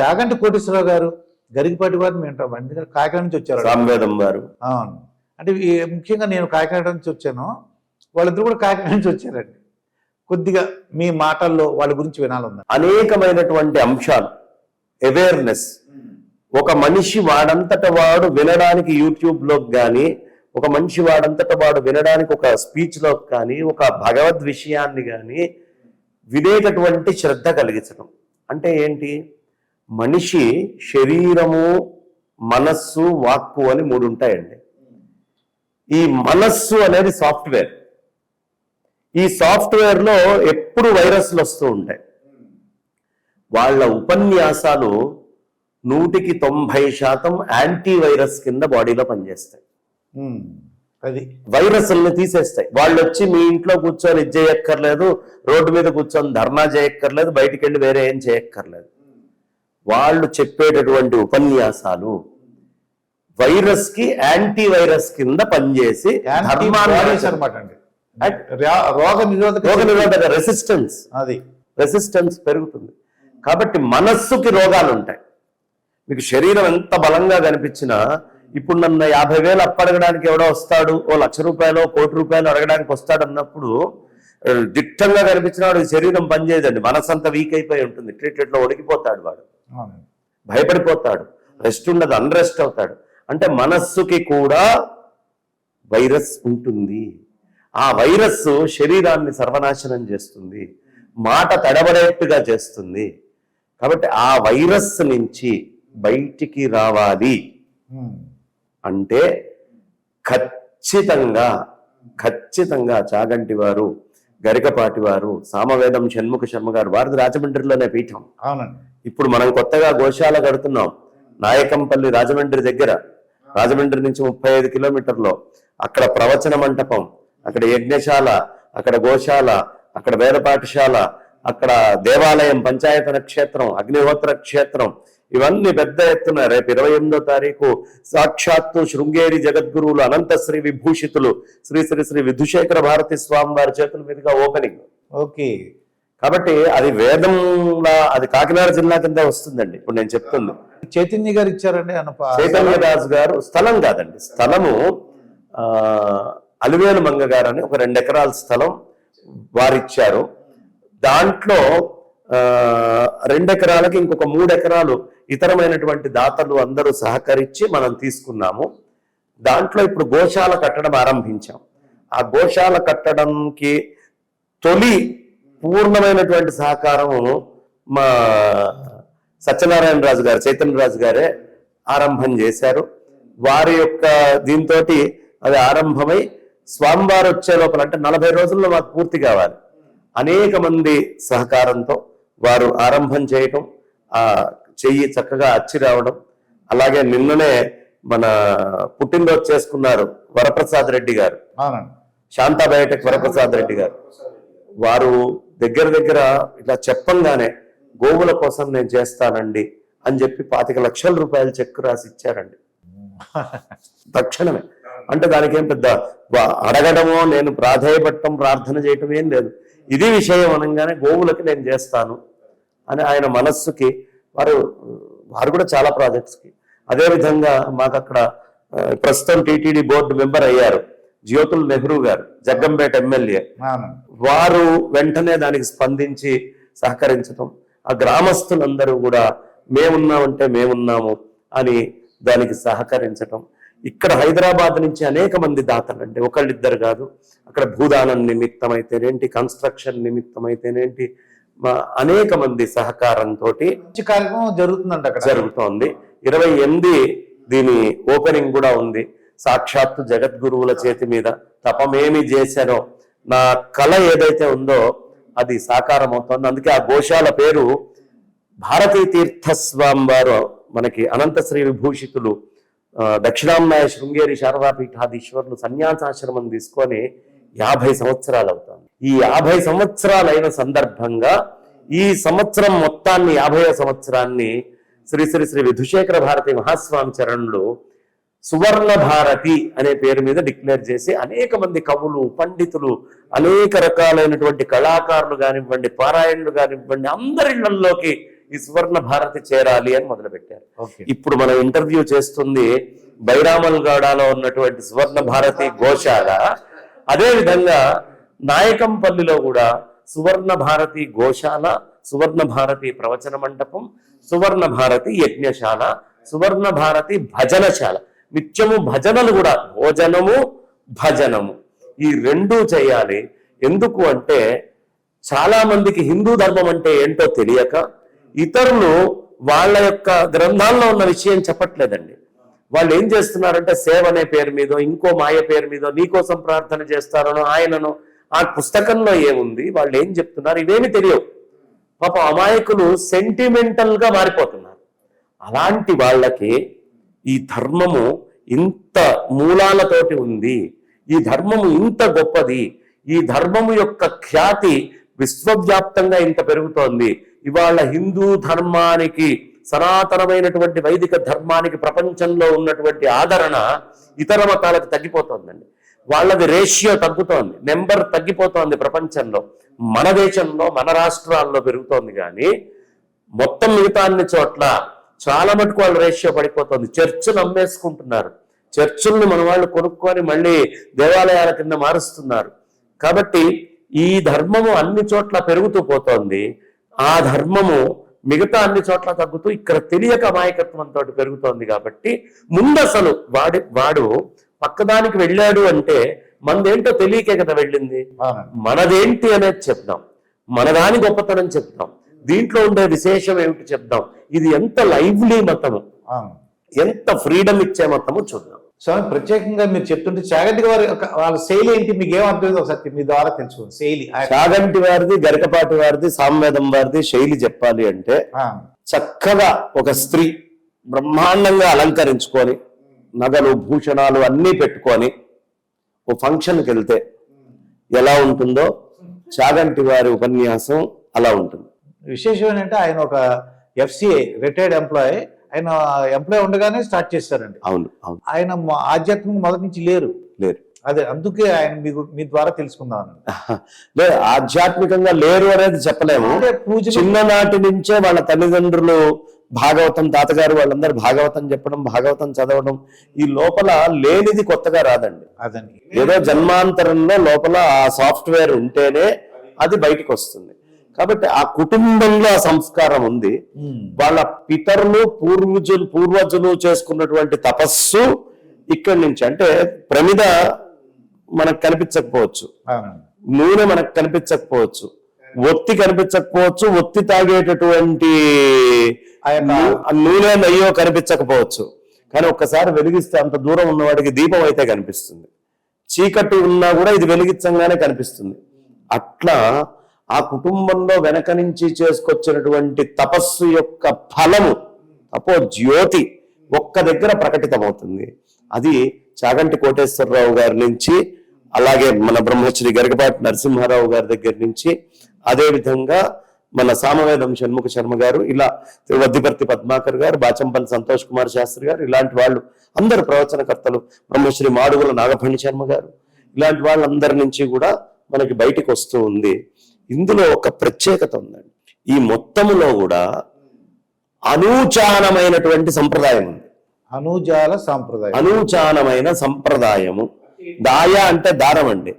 చాగంటి కోటేశ్వరరావు గారు గరికపాటి వారిని వింటాం ఎందుకంటే కాకినాడ నుంచి వచ్చారు. సామ్వేదం గారు. అవును. అంటే ముఖ్యంగా నేను కాకినాడ నుంచి వచ్చాను. వాళ్ళిద్దరు కూడా కాకినాడ నుంచి వచ్చారండి. కొద్దిగా మీ మాటల్లో వాళ్ళ గురించి వినాలన్నా. అనేకమైనటువంటి అంశాలు. అవేర్నెస్ ఒక మనిషి వాడంతట వాడు వినడానికి యూట్యూబ్లో కానీ ఒక మనిషి వాడంతట వాడు వినడానికి ఒక స్పీచ్లో కానీ ఒక భగవద్ విషయాన్ని కానీ వినేటటువంటి శ్రద్ధ కలిగించడం అంటే ఏంటి? మనిషి శరీరము మనస్సు వాక్కు అని మూడు ఉంటాయండి ఈ మనస్సు అనేది సాఫ్ట్వేర్. ఈ సాఫ్ట్వేర్లో ఎప్పుడు వైరస్లు వస్తూ ఉంటాయి. వాళ్ళ ఉపన్యాసాలు నూటికి తొంభై శాతం యాంటీ వైరస్ కింద బాడీలో పనిచేస్తాయి. అది. వైరస్ల్ని తీసేస్తాయి. వాళ్ళు వచ్చి మీ ఇంట్లో కూర్చొని ఇది చేయక్కర్లేదు రోడ్డు మీద కూర్చొని ధర్నా చేయక్కర్లేదు బయటికి వెళ్ళి వేరే ఏం చేయక్కర్లేదు. వాళ్ళు చెప్పేటటువంటి ఉపన్యాసాలు వైరస్కి యాంటీ వైరస్ కింద పనిచేసి అనమాట అండి. రోగ నిరోధక రోగ నిరోధక రెసిస్టెన్స్ అది. రెసిస్టెన్స్ పెరుగుతుంది. కాబట్టి మనస్సుకి రోగాలు ఉంటాయి. మీకు శరీరం ఎంత బలంగా కనిపించినా ఇప్పుడు నన్ను యాభై వేలు అప్పడగడానికి ఎవడో వస్తాడు ఓ లక్ష రూపాయలు కోటి రూపాయలు అడగడానికి వస్తాడు అన్నప్పుడు దిట్టంగా కనిపించిన వాడు శరీరం పనిచేయదండి. మనసు అంతా వీక్ అయిపోయి ఉంటుంది. ట్రీట్మెంట్లో ఒడిగిపోతాడు వాడు. భయపడిపోతాడు. రెస్ట్ ఉండదు అన్రెస్ట్ అవుతాడు. అంటే మనస్సుకి కూడా వైరస్ ఉంటుంది. ఆ వైరస్ శరీరాన్ని సర్వనాశనం చేస్తుంది. మాట తడబడేట్టుగా చేస్తుంది. కాబట్టి ఆ వైరస్ నుంచి బయటికి రావాలి. అంటే ఖచ్చితంగా ఖచ్చితంగా చాగంటి వారు గరికపాటి వారు సామవేదం షణ్ముఖ శర్మ గారు వారిది రాజమండ్రిలోనే పీఠం. ఇప్పుడు మనం కొత్తగా గోశాల కడుతున్నాం. నాయకంపల్లి రాజమండ్రి దగ్గర. రాజమండ్రి నుంచి ముప్పై ఐదు కిలోమీటర్లో. అక్కడ ప్రవచన మంటపం అక్కడ యజ్ఞశాల అక్కడ గోశాల అక్కడ వేద పాఠశాల అక్కడ దేవాలయం పంచాయతన క్షేత్రం అగ్నిహోత్ర క్షేత్రం. ఇవన్నీ పెద్ద ఎత్తున రేపు ఇరవై ఎనిమిదో తారీఖు సాక్షాత్తు శృంగేరి జగద్గురువులు అనంత శ్రీ విభూషితులు శ్రీ శ్రీ శ్రీ విధుశేఖర భారతి స్వామి వారి చేతుల మీదుగా ఓపెనింగ్. ఓకే. కాబట్టి అది వేదంలా అది కాకినాడ జిల్లా కింద వస్తుందండి. ఇప్పుడు నేను చెప్తుంది. చైతన్య గారు ఇచ్చారండి అన్న ప- చైతన్యదాస్ గారు స్థలం కాదండి. స్థలము ఆ అలివేలు మంగ గారు అని ఒక రెండు ఎకరాల స్థలం వారిచ్చారు. దాంట్లో ఆ రెండు ఎకరాలకి ఇంకొక మూడు ఎకరాలు ఇతరమైనటువంటి దాతలు అందరూ సహకరించి మనం తీసుకున్నాము. దాంట్లో ఇప్పుడు గోశాల కట్టడం ఆరంభించాం. ఆ గోశాల కట్టడంకి తొలి పూర్ణమైనటువంటి సహకారం మా సత్యనారాయణ రాజు గారు చైతన్య రాజు గారే ఆరంభం చేశారు. వారి యొక్క దీంతో అది ఆరంభమై స్వామివారు వచ్చే లోపల అంటే నలభై రోజుల్లో మాకు పూర్తి కావాలి. అనేక మంది సహకారంతో వారు ఆరంభం చేయటం ఆ చెయ్యి చక్కగా అచ్చి రావడం అలాగే నిన్ననే మన పుట్టినరోజు చేసుకున్నారు వరప్రసాద్ రెడ్డి గారు. శాంతా బయోటెక్ వరప్రసాద్ రెడ్డి గారు. వారు దగ్గర దగ్గర ఇట్లా చెప్పంగానే గోవుల కోసం నేను చేస్తానండి అని చెప్పి పాతిక లక్షల రూపాయలు చెక్ రాసి ఇచ్చారండి. తక్షణమే. అంటే దానికి ఏం పెద్ద అడగడమో నేను ప్రాధేయపడటం ప్రార్థన చేయటం ఏం లేదు. ఇది విషయం అనగానే గోవులకి నేను చేస్తాను అని ఆయన మనస్సుకి వారు వారు కూడా చాలా ప్రాజెక్ట్స్కి. అదేవిధంగా మాకు అక్కడ ప్రస్తుతం టీటీడీ బోర్డు మెంబర్ అయ్యారు. జ్యోతుల్ నెహ్రూ గారు జగ్గంపేట ఎమ్మెల్యే. వారు వెంటనే దానికి స్పందించి సహకరించటం ఆ గ్రామస్తులందరూ కూడా మేమున్నామంటే మేమున్నాము అని దానికి సహకరించటం. ఇక్కడ హైదరాబాద్ నుంచి అనేక మంది దాతలండి ఒకళ్ళిద్దరు కాదు. అక్కడ భూదానం నిమిత్తం అయితేనేంటి కన్స్ట్రక్షన్ నిమిత్తం అయితేనేంటి మా అనేక మంది సహకారంతో కార్యక్రమం జరుగుతుందండి అక్కడ. జరుగుతోంది. ఇరవై ఎనిమిది దీని ఓపెనింగ్ కూడా ఉంది. సాక్షాత్తు జగద్గురువుల చేతి మీద తపమేమి చేశానో నా కళ ఏదైతే ఉందో అది సాకారం అవుతోంది అందుకే ఆ గోశాల పేరు భారతీ తీర్థస్వామి వారు మనకి అనంత శ్రీ విభూషితులు ఆ, దక్షిణాంనాయ శృంగేరి శారదాపీఠాధీశ్వరులు సన్యాసాశ్రమం తీసుకొని యాభై సంవత్సరాలు అవుతాను ఈ యాభై సంవత్సరాలైన సందర్భంగా ఈ సంవత్సరం మొత్తాన్ని యాభై సంవత్సరాన్ని శ్రీ శ్రీ శ్రీ విధుశేఖర భారతి మహాస్వామి చరణులు సువర్ణ భారతి అనే పేరు మీద డిక్లేర్ చేసి అనేక మంది కవులు పండితులు అనేక రకాలైనటువంటి కళాకారులు కానివ్వండి పారాయణులు కానివ్వండి అందరి ఇళ్ళలోకి ఈ సువర్ణ భారతి చేరాలి అని మొదలుపెట్టారు. ఓకే. ఇప్పుడు మనం ఇంటర్వ్యూ చేస్తుంది బైరామల్గాడాలో ఉన్నటువంటి సువర్ణ భారతి గోశాల. అదే విధంగా నాయకంపల్లిలో కూడా సువర్ణ భారతి గోశాల సువర్ణ భారతి ప్రవచన మండపం సువర్ణ భారతి యజ్ఞశాల సువర్ణ భారతి భజనశాల. నిత్యము భజనలు కూడా భోజనము భజనము. ఈ రెండూ చేయాలి. ఎందుకు అంటే చాలా మందికి హిందూ ధర్మం అంటే ఏంటో తెలియక ఇతరులు వాళ్ళ యొక్క గ్రంథాల్లో ఉన్న విషయం చెప్పట్లేదండి. వాళ్ళు ఏం చేస్తున్నారంటే సేవ అనే పేరు మీద ఇంకో మాయ పేరు మీద నీకోసం ప్రార్థన చేస్తారనో ఆయనను ఆ పుస్తకంలో ఏముంది? వాళ్ళు ఏం చెప్తున్నారు? ఇవేమి తెలియవు. పాప అమాయకులు సెంటిమెంటల్గా మారిపోతున్నారు. అలాంటి వాళ్ళకి ఈ ధర్మము ఇంత మూలాలతోటి ఉంది. ఈ ధర్మము ఇంత గొప్పది. ఈ ధర్మము యొక్క ఖ్యాతి విశ్వవ్యాప్తంగా ఇంత పెరుగుతోంది. ఇవాళ హిందూ ధర్మానికి సనాతనమైనటువంటి వైదిక ధర్మానికి ప్రపంచంలో ఉన్నటువంటి ఆదరణ ఇతర మతాలకు తగ్గిపోతోందండి. వాళ్ళది రేషియో తగ్గుతోంది. నెంబర్ తగ్గిపోతోంది ప్రపంచంలో. మన దేశంలో మన రాష్ట్రాల్లో పెరుగుతోంది కానీ మొత్తం మిగతా అన్ని చోట్ల చాలా మటుకు వాళ్ళ రేషియో పడిపోతుంది. చర్చిలు అమ్మేసుకుంటున్నారు చర్చిల్ని మన వాళ్ళు కొనుక్కొని మళ్ళీ దేవాలయాల కింద మారుస్తున్నారు. కాబట్టి ఈ ధర్మము అన్ని చోట్ల పెరుగుతూ పోతోంది. ఆ ధర్మము మిగతా అన్ని చోట్ల తగ్గుతూ ఇక్కడ తెలియక అమాయకత్వంతో పెరుగుతోంది కాబట్టి ముందు అసలు వాడి వాడు పక్కదానికి వెళ్ళాడు అంటే మనదేంటో తెలియకే కదా వెళ్ళింది. మనదేంటి అనేది చెప్దాం. మనదాని గొప్పతనం చెప్దాం. దీంట్లో ఉండే విశేషం ఏమిటి చెప్దాం. ఇది ఎంత లైవ్లీ మతము. ఎంత ఫ్రీడమ్ ఇచ్చే మతము చూద్దాం. స్వామి ప్రత్యేకంగా మీరు చెప్తుంటే చాగంటి వారి వాళ్ళ శైలి ఏంటి? మీకు ఏం అర్థమైంది ఒకసారి మీ ద్వారా తెలుసుకోండి. శైలి చాగంటి వారిది గరికపాటి వారిది సామ్వేదం వారిది శైలి చెప్పాలి అంటే చక్కగా ఒక స్త్రీ బ్రహ్మాండంగా అలంకరించుకొని నగలు భూషణాలు అన్నీ పెట్టుకొని ఓ ఫంక్షన్కి వెళ్తే ఎలా ఉంటుందో? చాగంటి వారి ఉపన్యాసం అలా ఉంటుంది. విశేషం ఏంటంటే ఆయన ఒక ఎఫ్సిఐ రిటైర్డ్ ఎంప్లాయీ ఆయన ఎంప్లాయీ ఉండగానే స్టార్ట్ చేశారండి అవును అవును. ఆయన ఆధ్యాత్మిక మొదటి నుంచి లేరు. లేరు. అదే అందుకే ఆయన మీకు మీ ద్వారా తెలుసుకుందాం లేదు ఆధ్యాత్మికంగా లేరు అనేది చెప్పలేము. అంటే పూజ చిన్ననాటి నుంచే వాళ్ళ తల్లిదండ్రులు భాగవతం తాతగారు వాళ్ళందరూ భాగవతం చెప్పడం భాగవతం చదవడం ఈ లోపల లేనిది కొత్తగా రాదండి. అదండి. ఏదో జన్మాంతరంలో లోపల ఆ సాఫ్ట్వేర్ ఉంటేనే అది బయటికి వస్తుంది. కాబట్టి ఆ కుటుంబంలో ఆ సంస్కారం ఉంది. వాళ్ళ పితరులు పూర్వజులు పూర్వజులు చేసుకున్నటువంటి తపస్సు ఇక్కడి నుంచి అంటే ప్రమిద మనకు కనిపించకపోవచ్చు. నూనె మనకు కనిపించకపోవచ్చు. ఒత్తి కనిపించకపోవచ్చు. ఒత్తి తాగేటటువంటి నూనె నెయ్యో కనిపించకపోవచ్చు. కానీ ఒక్కసారి వెలిగిస్తే అంత దూరం ఉన్నవాడికి దీపం అయితే కనిపిస్తుంది. చీకటి ఉన్నా కూడా ఇది వెలిగించంగానే కనిపిస్తుంది. అట్లా ఆ కుటుంబంలో వెనక నుంచి చేసుకొచ్చినటువంటి తపస్సు యొక్క ఫలము తపో జ్యోతి ఒక్క దగ్గర ప్రకటితమవుతుంది. అది చాగంటి కోటేశ్వరరావు గారి నుంచి అలాగే మన బ్రహ్మశ్రీ గరికపాటి నరసింహారావు గారి దగ్గర నుంచి అదేవిధంగా మన సామవేదం షణ్ముఖ శర్మ గారు ఇలా వద్దిపర్తి పద్మాకర్ గారు బాచంపల్లి సంతోష్ కుమార్ శాస్త్రి గారు ఇలాంటి వాళ్ళు అందరు ప్రవచనకర్తలు బ్రహ్మశ్రీ మాడుగుల నాగఫణి శర్మ గారు. ఇలాంటి వాళ్ళందరి నుంచి కూడా మనకి బయటికి వస్తూ ఉంది. ఇందులో ఒక ప్రత్యేకత ఉందండి. ఈ మొత్తములో కూడా అనూచానమైనటువంటి సంప్రదాయం ఉంది. అనుజాల సాంప్రదాయం. అనూచానమైన సంప్రదాయము. దాయ అంటే దారం అండి.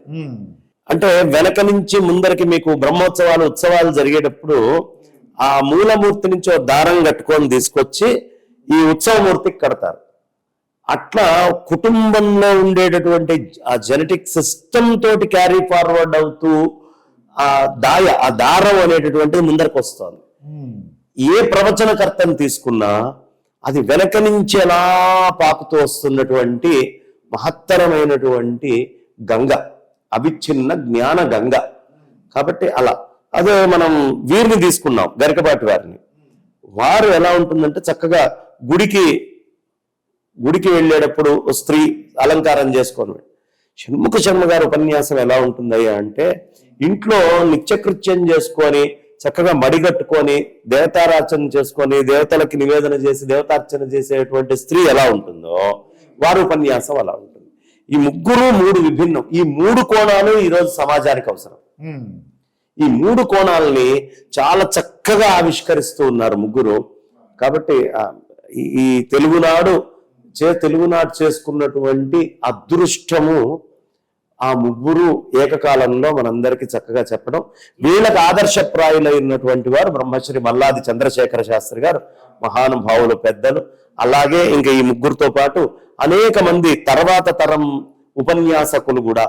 అంటే వెనక నుంచి ముందరికి మీకు బ్రహ్మోత్సవాలు ఉత్సవాలు జరిగేటప్పుడు ఆ మూలమూర్తి నుంచి ఓ దారం కట్టుకొని తీసుకొచ్చి ఈ ఉత్సవమూర్తికి కడతారు. అట్లా కుటుంబంలో ఉండేటటువంటి ఆ జెనెటిక్ సిస్టమ్ తోటి క్యారీ ఫార్వర్డ్ అవుతూ ఆ దాయ ఆ దారం అనేటటువంటిది ముందరికి వస్తుంది. ఏ ప్రవచనకర్తను తీసుకున్నా అది వెనక నుంచి ఎలా పాకుతూ వస్తున్నటువంటి మహత్తరమైనటువంటి గంగ అవిచ్ఛిన్న జ్ఞాన గంగ. కాబట్టి అలా అదే మనం వీరిని తీసుకున్నాం గరికపాటి వారిని. వారు ఎలా ఉంటుందంటే చక్కగా గుడికి గుడికి వెళ్ళేటప్పుడు స్త్రీ అలంకారం చేసుకొని షణ్ముఖ శర్మ గారి ఉపన్యాసం ఎలా ఉంటుందయ్యా అంటే ఇంట్లో నిత్యకృత్యం చేసుకొని చక్కగా మడిగట్టుకొని దేవతారాచన చేసుకొని దేవతలకి నివేదన చేసి దేవతార్చన చేసేటువంటి స్త్రీ ఎలా ఉంటుందో వారి ఉపన్యాసం అలా ఉంటుంది. ఈ ముగ్గురు మూడు విభిన్నం. ఈ మూడు కోణాలు ఈరోజు సమాజానికి అవసరం. ఈ మూడు కోణాలని చాలా చక్కగా ఆవిష్కరిస్తూ ఉన్నారు ముగ్గురు. కాబట్టి ఈ తెలుగునాడు చే తెలుగునాడు చేసుకున్నటువంటి అదృష్టము ఆ ముగ్గురు ఏకకాలంలో మనందరికీ చక్కగా చెప్పడం. వీళ్ళకి ఆదర్శప్రాయులైనటువంటి వారు బ్రహ్మశ్రీ మల్లాది చంద్రశేఖర శాస్త్రి గారు మహానుభావులు పెద్దలు. అలాగే ఇంకా ఈ ముగ్గురితో పాటు అనేక మంది తర్వాత తరం ఉపన్యాసకులు కూడా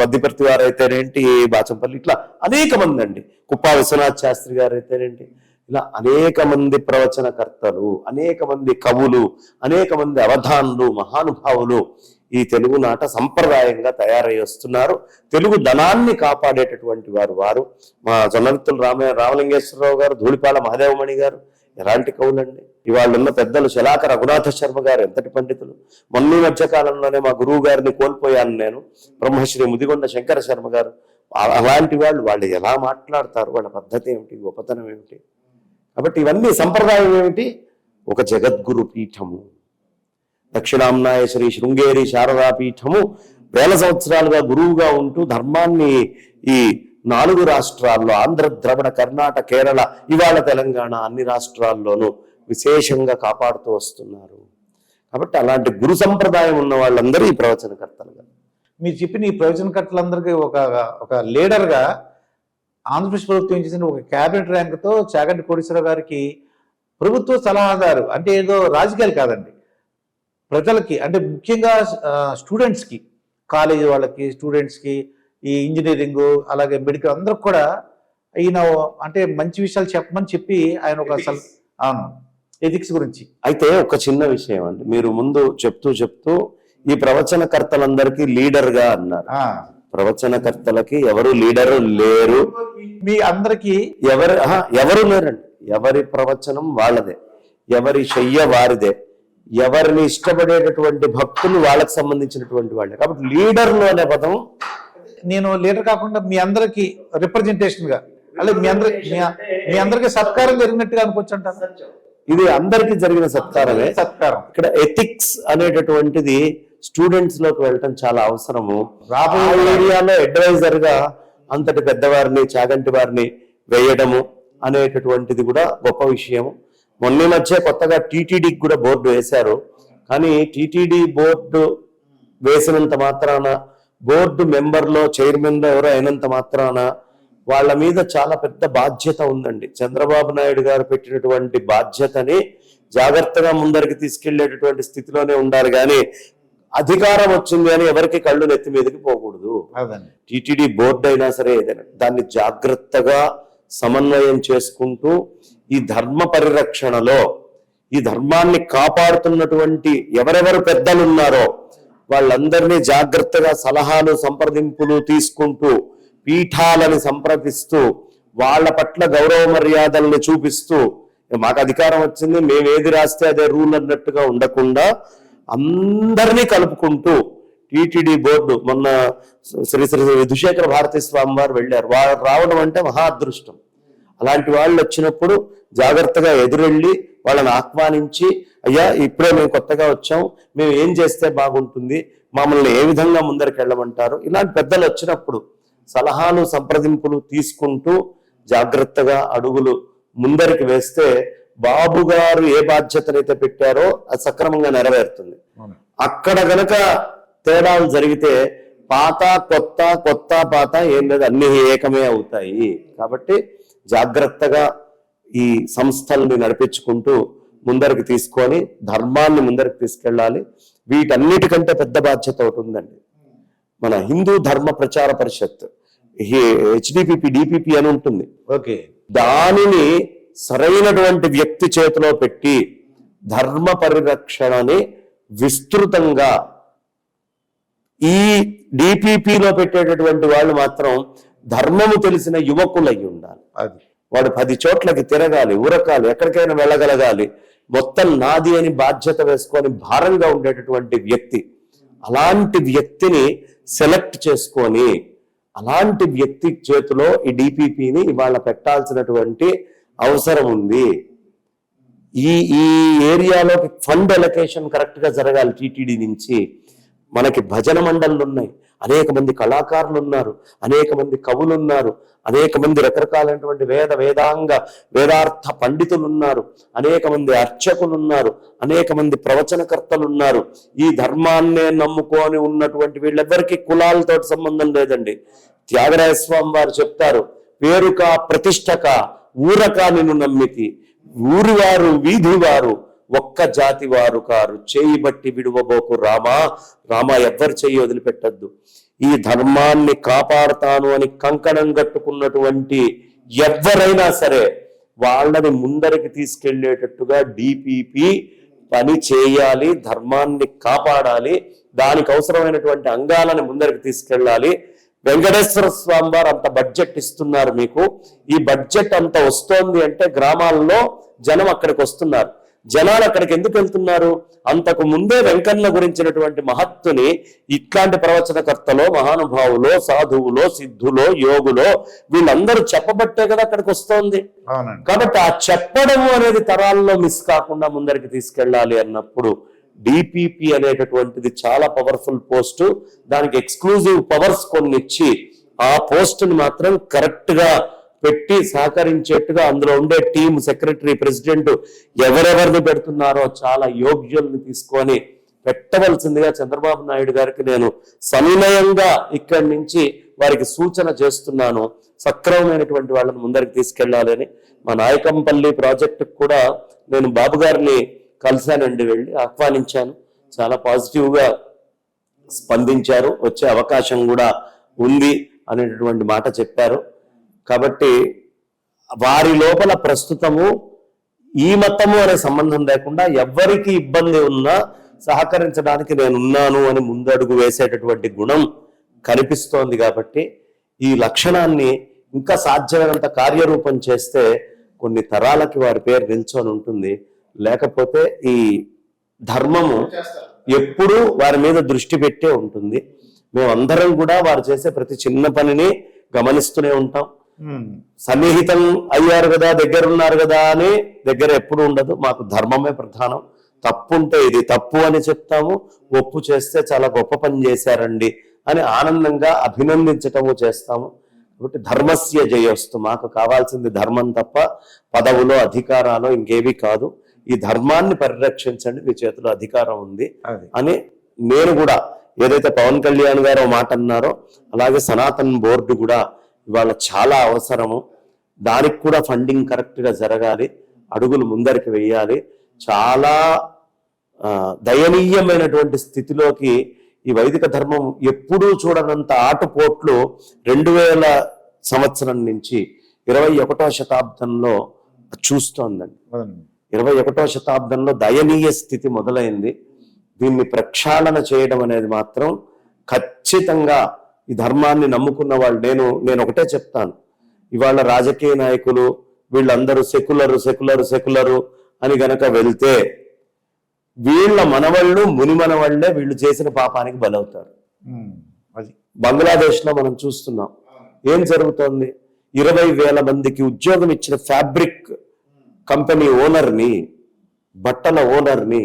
వద్దిపర్తి వారు అయితేనేంటి బాచంపల్లి ఇట్లా అనేక మంది అండి. కుప్పా విశ్వనాథ్ శాస్త్రి గారు అయితేనేంటి ఇలా అనేక మంది ప్రవచనకర్తలు అనేక మంది కవులు అనేక మంది అవధానులు మహానుభావులు ఈ తెలుగు నాట సంప్రదాయంగా తయారై వస్తున్నారు. తెలుగు ధనాన్ని కాపాడేటటువంటి వారు వారు. మా జొన్నవిత్తులు రామ రామలింగేశ్వరరావు గారు ధూళిపాల మహాదేవమణి గారు ఎలాంటి కవులండి? ఇవాళ ఉన్న పెద్దలు శలాక రఘునాథ శర్మ గారు ఎంతటి పండితులు? మొన్న మధ్య కాలంలోనే మా గురువు గారిని కోల్పోయాను నేను. బ్రహ్మశ్రీ ముదిగొండ శంకర శర్మ గారు. అలాంటి వాళ్ళు వాళ్ళు ఎలా మాట్లాడతారు? వాళ్ళ పద్ధతి ఏమిటి? గొప్పతనం ఏమిటి? కాబట్టి ఇవన్నీ సంప్రదాయం ఏమిటి? ఒక జగద్గురు పీఠము. దక్షిణాంనాయ శ్రీ శృంగేరి శారదాపీఠము వేల సంవత్సరాలుగా గురువుగా ఉంటూ ధర్మాన్ని ఈ నాలుగు రాష్ట్రాల్లో ఆంధ్ర ద్రవిడ కర్ణాటక కేరళ ఇవాళ తెలంగాణ అన్ని రాష్ట్రాల్లోనూ విశేషంగా కాపాడుతూ వస్తున్నారు. కాబట్టి అలాంటి గురు సంప్రదాయం ఉన్న వాళ్ళందరూ ఈ ప్రవచనకర్తలుగా మీరు చెప్పిన ఈ ప్రవచనకర్తలందరికీ ఒక ఒక లీడర్గా ఆంధ్రప్రదేశ్ ప్రభుత్వం చేసిన ఒక క్యాబినెట్ ర్యాంక్తో చాగంటి కోటేశ్వరరావు గారికి ప్రభుత్వ సలహాదారు అంటే ఏదో రాజకీయాలు కాదండి. ప్రజలకి అంటే ముఖ్యంగా స్టూడెంట్స్కి కాలేజీ వాళ్ళకి స్టూడెంట్స్కి ఈ ఇంజనీరింగ్ అలాగే మెడికల్ అందరికి కూడా ఈయన అంటే మంచి విషయాలు చెప్పమని చెప్పి ఆయన ఒక అవును ఎథిక్స్ గురించి. అయితే ఒక చిన్న విషయం అండి. మీరు ముందు చెప్తూ చెప్తూ ఈ ప్రవచనకర్తలందరికీ లీడర్గా అన్నారు ప్రవచనకర్తలకి ఎవరు లీడరు లేరు. మీ అందరికీ ఎవరు ఎవరు లేరండి. ఎవరి ప్రవచనం వాళ్ళదే. ఎవరి శయ్య వారిదే. ఎవరిని ఇష్టపడేటటువంటి భక్తులు వాళ్ళకి సంబంధించినటువంటి వాళ్ళే. కాబట్టి లీడర్లు అనే పదం నేను లీడర్ కాకుండా మీ అందరికి రిప్రజెంటేషన్గా అలాగే మీ అందరి మీ- అందరికి సత్కారం జరిగినట్టుగా అనుకోవచ్చు అంటారు ఇది అందరికీ జరిగిన సత్కారమే. సత్కారం. ఇక్కడ ఎథిక్స్ అనేటటువంటిది స్టూడెంట్స్లోకి వెళ్ళటం చాలా అవసరము. రాబోయే ఏరియాలో అడ్వైజర్గా అంతటి పెద్దవారిని చాగంటి వారిని వేయడము అనేటటువంటిది కూడా గొప్ప విషయం మొన్న మధ్య కొత్తగా టీటీడీకి కూడా బోర్డు వేశారు. కానీ టీటీడీ బోర్డు వేసినంత మాత్రాన బోర్డు మెంబర్లో చైర్మన్లో ఎవరో అయినంత మాత్రాన వాళ్ళ మీద చాలా పెద్ద బాధ్యత ఉందండి. చంద్రబాబు నాయుడు గారు పెట్టినటువంటి బాధ్యతని జాగ్రత్తగా ముందరికి తీసుకెళ్ళేటటువంటి స్థితిలోనే ఉండాలి. కానీ అధికారం వచ్చింది అని ఎవరికి కళ్ళు నెత్తి మీదకి పోకూడదు. టిటిడి బోర్డు అయినా సరే ఏదైనా దాన్ని జాగ్రత్తగా సమన్వయం చేసుకుంటూ ఈ ధర్మ పరిరక్షణలో ఈ ధర్మాన్ని కాపాడుతున్నటువంటి ఎవరెవరు పెద్దలు ఉన్నారో వాళ్ళందరినీ జాగ్రత్తగా సలహాలు సంప్రదింపులు తీసుకుంటూ పీఠాలని సంప్రదిస్తూ వాళ్ళ పట్ల గౌరవ మర్యాదల్ని చూపిస్తూ మాకు అధికారం వచ్చింది మేము ఏది రాస్తే అదే రూల్ అన్నట్టుగా ఉండకుండా అందరినీ కలుపుకుంటూ టిటిడి బోర్డు మొన్న శ్రీ శ్రీ విధుశేఖర భారతీ స్వామి వారు వెళ్ళారు. వారు రావడం అంటే మహా అదృష్టం. అలాంటి వాళ్ళు వచ్చినప్పుడు జాగ్రత్తగా ఎదురెళ్ళి వాళ్ళని ఆహ్వానించి అయ్యా ఇప్పుడే మేము కొత్తగా వచ్చాం మేము ఏం చేస్తే బాగుంటుంది మమ్మల్ని ఏ విధంగా ముందరికి వెళ్ళమంటారు? ఇలాంటి పెద్దలు వచ్చినప్పుడు సలహాలు సంప్రదింపులు తీసుకుంటూ జాగ్రత్తగా అడుగులు ముందరికి వేస్తే బాబు గారు ఏ బాధ్యతనైతే పెట్టారో అది సక్రమంగా నెరవేరుతుంది. అక్కడ గనక తేడాలు జరిగితే పాత కొత్త కొత్త పాత ఏం లేదు అన్ని ఏకమే అవుతాయి. కాబట్టి జాగ్రత్తగా ఈ సంస్థల్ని నడిపించుకుంటూ ముందరికి తీసుకొని ధర్మాన్ని ముందరికి తీసుకెళ్ళాలి. వీటన్నిటికంటే పెద్ద బాధ్యత ఒకటి ఉందండి. మన హిందూ ధర్మ ప్రచార పరిషత్ హెచ్డిపిపి డిపిపి అని ఉంటుంది. ఓకే. దానిని సరైనటువంటి వ్యక్తి చేతిలో పెట్టి ధర్మ పరిరక్షణని విస్తృతంగా ఈ డిపిపిలో పెట్టేటటువంటి వాళ్ళు మాత్రం ధర్మము తెలిసిన యువకులై ఉండాలి అది. వాడు పది చోట్లకి తిరగాలి ఉరకాలి ఎక్కడికైనా వెళ్ళగలగాలి. మొత్తం నాది అని బాధ్యత వేసుకొని భారంగా ఉండేటటువంటి వ్యక్తి అలాంటి వ్యక్తిని సెలెక్ట్ చేసుకొని అలాంటి వ్యక్తి చేతిలో ఈ డిపిపిని ఇవాళ పెట్టాల్సినటువంటి అవసరం ఉంది. ఈ ఈ ఏరియాలోకి ఫండ్ ఎలకేషన్ కరెక్ట్గా జరగాలి టీటీడీ నుంచి. మనకి భజన మండళ్ళు ఉన్నాయి. అనేక మంది కళాకారులు ఉన్నారు అనేక మంది కవులు ఉన్నారు అనేక మంది రకరకాలైనటువంటి వేద వేదాంగ వేదార్థ పండితులు ఉన్నారు అనేక మంది అర్చకులు ఉన్నారు అనేక మంది ప్రవచనకర్తలు ఉన్నారు ఈ ధర్మాన్నే నమ్ముకొని ఉన్నటువంటి వీళ్ళెవ్వరికీ కులాలతో సంబంధం లేదండి. త్యాగరాయ స్వామి వారు చెప్తారు పేరుక ప్రతిష్టక ఊరక నిన్ను నమ్మితి. ఊరివారు వీధివారు ఒక్క జాతి వారు కారు. చేయి బట్టి విడువబోకు రామా. రామ ఎవ్వరు చెయ్యి వదిలిపెట్టద్దు. ఈ ధర్మాన్ని కాపాడతాను అని కంకణం కట్టుకున్నటువంటి ఎవ్వరైనా సరే వాళ్ళని ముందరికి తీసుకెళ్ళేటట్టుగా డిపిపి పని చేయాలి ధర్మాన్ని కాపాడాలి దానికి అవసరమైనటువంటి అంగాలను ముందరికి తీసుకెళ్ళాలి. వెంకటేశ్వర స్వామి వారు అంత బడ్జెట్ ఇస్తున్నారు మీకు. ఈ బడ్జెట్ అంత వస్తోంది అంటే గ్రామాల్లో జనం అక్కడికి వస్తున్నారు. జనాలు అక్కడికి ఎందుకు వెళ్తున్నారు? అంతకు ముందే వెంకన్న గురించినటువంటి మహత్తుని ఇట్లాంటి ప్రవచనకర్తలో మహానుభావులో సాధువులో సిద్ధులో యోగులో వీళ్ళందరూ చెప్పబట్టే కదా అక్కడికి వస్తోంది. కాబట్టి ఆ చెప్పడము అనేది తరాల్లో మిస్ కాకుండా ముందరికి తీసుకెళ్ళాలి అన్నప్పుడు డిపిపి అనేటటువంటిది చాలా పవర్ఫుల్ పోస్ట్ దానికి ఎక్స్క్లూజివ్ పవర్స్ కొన్ని ఇచ్చి ఆ పోస్ట్ని మాత్రం కరెక్ట్గా పెట్టి సహకరించేట్టుగా అందులో ఉండే టీం సెక్రటరీ ప్రెసిడెంట్ ఎవరెవరిని పెడుతున్నారో చాలా యోగ్యుల్ని తీసుకొని పెట్టవలసిందిగా చంద్రబాబు నాయుడు గారికి నేను సవినయంగా ఇక్కడి నుంచి వారికి సూచన చేస్తున్నాను. సక్రమమైనటువంటి వాళ్ళని ముందరికి తీసుకెళ్ళాలని మా నాయకంపల్లి ప్రాజెక్టుకు కూడా నేను బాబు గారిని కలిశానండి వెళ్ళి ఆహ్వానించాను. చాలా పాజిటివ్గా స్పందించారు. వచ్చే అవకాశం కూడా ఉంది అనేటటువంటి మాట చెప్పారు. కాబట్టి వారి లోపల ప్రస్తుతము ఈ మతము అనే సంబంధం లేకుండా ఎవ్వరికి ఇబ్బంది ఉన్నా సహకరించడానికి నేను ఉన్నాను అని ముందడుగు వేసేటటువంటి గుణం కనిపిస్తోంది కాబట్టి ఈ లక్షణాన్ని ఇంకా సాధ్యమైనంత కార్యరూపం చేస్తే కొన్ని తరాలకి వారి పేరు నిల్చొని ఉంటుంది. లేకపోతే ఈ ధర్మము ఎప్పుడూ వారి మీద దృష్టి పెట్టే ఉంటుంది. మేమందరం కూడా వారు చేసే ప్రతి చిన్న పనిని గమనిస్తూనే ఉంటాం. సన్నిహితం అయ్యారు కదా దగ్గర ఉన్నారు కదా అని దగ్గర ఎప్పుడు ఉండదు. మాకు ధర్మమే ప్రధానం. తప్పు ఉంటే ఇది తప్పు అని చెప్తాము. ఒప్పు చేస్తే చాలా గొప్ప పని చేశారండి అని ఆనందంగా అభినందించటము చేస్తాము. కాబట్టి ధర్మస్య జయోస్తు. మాకు కావాల్సింది ధర్మం తప్ప పదవులో అధికారాలు ఇంకేవి కాదు. ఈ ధర్మాన్ని పరిరక్షించండి. మీ చేతిలో అధికారం ఉంది అని నేను కూడా ఏదైతే పవన్ కళ్యాణ్ గారు మాట అన్నారో అలాగే సనాతన్ బోర్డు కూడా ఇవాళ చాలా అవసరము. దానికి కూడా ఫండింగ్ కరెక్ట్గా జరగాలి. అడుగులు ముందరికి వెయ్యాలి చాలా దయనీయమైనటువంటి స్థితిలోకి ఈ వైదిక ధర్మం ఎప్పుడూ చూడనంత ఆటుపోట్లు రెండు వేల సంవత్సరం నుంచి ఇరవై ఒకటో శతాబ్దంలో చూస్తోందండి. ఇరవై ఒకటో శతాబ్దంలో దయనీయ స్థితి మొదలైంది. దీన్ని ప్రక్షాళన చేయడం అనేది మాత్రం ఖచ్చితంగా ఈ ధర్మాన్ని నమ్ముకున్న వాళ్ళు నేను నేను ఒకటే చెప్తాను. ఇవాళ రాజకీయ నాయకులు వీళ్ళందరూ సెకులరు సెకులరు సెకులరు అని గనక వెళ్తే వీళ్ళ మనవళ్ళు ముని మనవళ్ళే వీళ్ళు చేసిన పాపానికి బలవుతారు. అది. బంగ్లాదేశ్లో మనం చూస్తున్నాం. ఏం జరుగుతోంది? ఇరవై వేల మందికి ఉద్యోగం ఇచ్చిన ఫ్యాబ్రిక్ కంపెనీ ఓనర్ని బట్టల ఓనర్ని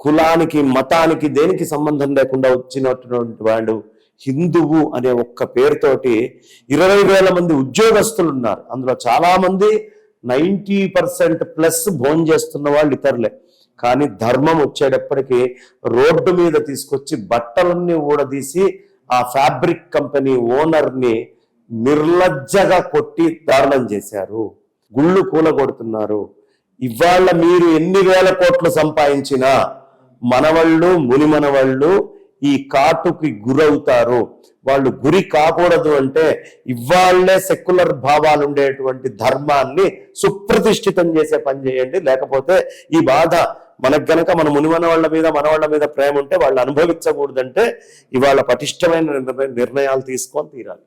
కులానికి మతానికి దేనికి సంబంధం లేకుండా వచ్చినటువంటి వాడు హిందువు అనే ఒక్క పేరుతోటి ఇరవై వేల మంది ఉద్యోగస్తులు ఉన్నారు అందులో చాలామంది నైంటీ పర్సెంట్ ప్లస్ భోజనం చేస్తున్న వాళ్ళు ఇతరులే. కానీ ధర్మం వచ్చేటప్పటికి రోడ్డు మీద తీసుకొచ్చి బట్టలన్నీ ఊడదీసి ఆ ఫ్యాబ్రిక్ కంపెనీ ఓనర్ని నిర్లజ్జగా కొట్టి దారుణం చేశారు. గుళ్ళు కూలగొడుతున్నారు. ఇవాళ మీరు ఎన్ని వేల కోట్లు సంపాదించినా మనవళ్ళు ముని మనవళ్ళు ఈ కాటుకి గురవుతారు. వాళ్ళు గురి కాకూడదు అంటే ఇవాళ్ళే సెక్యులర్ భావాలు ఉండేటువంటి ధర్మాన్ని సుప్రతిష్ఠితం చేసే పని చేయండి. లేకపోతే ఈ బాధ మనకు గనక మన మునిమన వాళ్ళ మీద మనవాళ్ళ మీద ప్రేమ ఉంటే వాళ్ళు అనుభవించకూడదంటే ఇవాళ పటిష్టమైన నిర్ణయ- నిర్ణయాలు తీసుకొని తీరాలి.